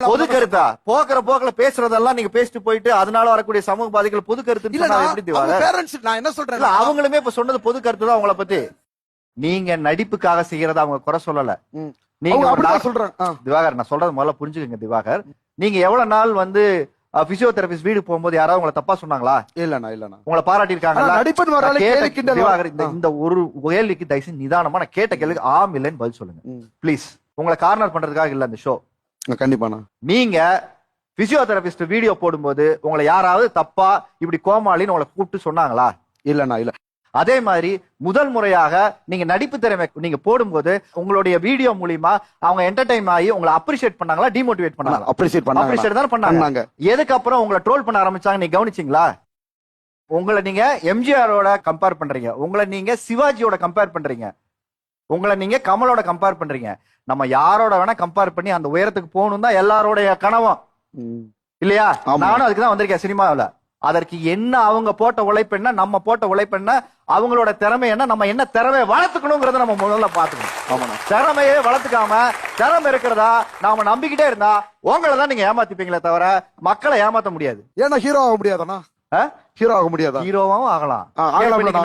பொது கருத்தா? போக்குற போக்குல பேசுறதெல்லாம் நீங்க பேசிட்டு போயிட்டு அதனால வரக்கூடிய சமூக பாதிகள் பொது கருத்து எப்படி நான் என்ன சொல்றேன் அவங்களுமே இப்ப சொன்னது பொது கருத்து தான் அவங்கள பத்தி. நீங்க நடிப்புக்காக செய்யறத அவங்க குறை சொல்லல. நீங்க ஆ. திவாகர் நான் சொல்றது முதல்ல புரிஞ்சுக்கங்க திவாகர். நீங்க எவ்வளவு நாள் வந்து பிசியோதெரபிஸ்ட் வீடு போகும்போது யாராவது உங்களை தப்பா சொன்னாங்களா? இல்லண்ணா இல்லண்ணா. உங்களை பாராட்டி திவாகர், இந்த ஒரு கேள்விக்கு தயவுசெய்து நிதானமா நான் கேட்ட கேள்விக்கு ஆம் இல்லைன்னு பதில் சொல்லுங்க. ப்ளீஸ் உங்களை கார்னர் பண்றதுக்காக இல்ல இந்த ஷோ கண்டிப்பாண்ணா. நீங்க பிசியோதெரபிஸ்ட் வீடியோ போடும்போது உங்களை யாராவது தப்பா இப்படி கோமாளின்னு உங்களை கூப்பிட்டு சொன்னாங்களா? இல்லண்ணா இல்ல. அதே மாதிரி முதல் முறையாக நீங்க நடிப்பு திறமை நீங்க போடும்போது உங்களுடைய வீடியோ மூலியமா அவங்க என்டர்டைன் ஆகி உங்களை அப்ரிஷியேட் பண்ணாங்களா டிமோட்டிவேட் பண்ணாங்களா? அப்ரிசியேட் பண்ணாங்க அப்ரிஷியேட் தானே பண்ணாங்க? பண்ணாங்க. எதுக்கு அப்புறம் உங்களை ட்ரோல் பண்ண ஆரம்பிச்சாங்க நீங்க கவனிச்சீங்களா? உங்களை நீங்க எம்ஜிஆரோட கம்பேர் பண்றீங்க. உங்களை நீங்க சிவாஜியோட கம்பேர் பண்றீங்க. உங்களை நீங்க கமலோட கம்பேர் பண்றீங்க. நம்ம யாரோட வேணா கம்பேர் பண்ணி அந்த உயரத்துக்கு போகணும் தான் எல்லாரோடைய கனவும். இல்லையா. நானும் அதுக்கு தான் வந்திருக்கேன் சினிமாவுல. அதற்கு என்ன அவங்க போட்ட உழைப்பு என்ன நம்ம போட்ட உழைப்பு என்ன அவங்களோட திறமை என்ன நம்ம என்ன திறமையை வளர்த்துக்கணுங்கிறத நம்ம முதல்ல பாத்துக்கணும் திறமையே வளர்த்துக்காம திறமை இருக்கிறதா நாம நம்பிக்கிட்டே இருந்தா உங்களை தான் நீங்க ஏமாத்திப்பீங்களே தவிர மக்களை ஏமாத்த முடியாது. ஏன்னா ஹீரோ ஆக முடியாதாண்ணா. ஆ? ஹீரோ ஆக முடியாதா? ஹீரோவாவும் ஆகலாம்.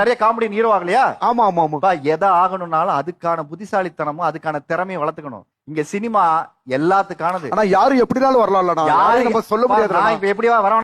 நிறைய காமெடி ஹீரோ ஆகலையா? ஆமா ஆமா ஆமா எதை ஆகணும்னாலும் அதுக்கான புத்திசாலித்தனமும் அதுக்கான திறமையை வளர்த்துக்கணும். இங்க சினிமா எல்லாத்துக்கானது. ஆனா யாரு எப்படினாலும் வரலாம்லண்ணா. யாரும் நம்ம சொல்ல முடியாது இப்ப எப்படியா வர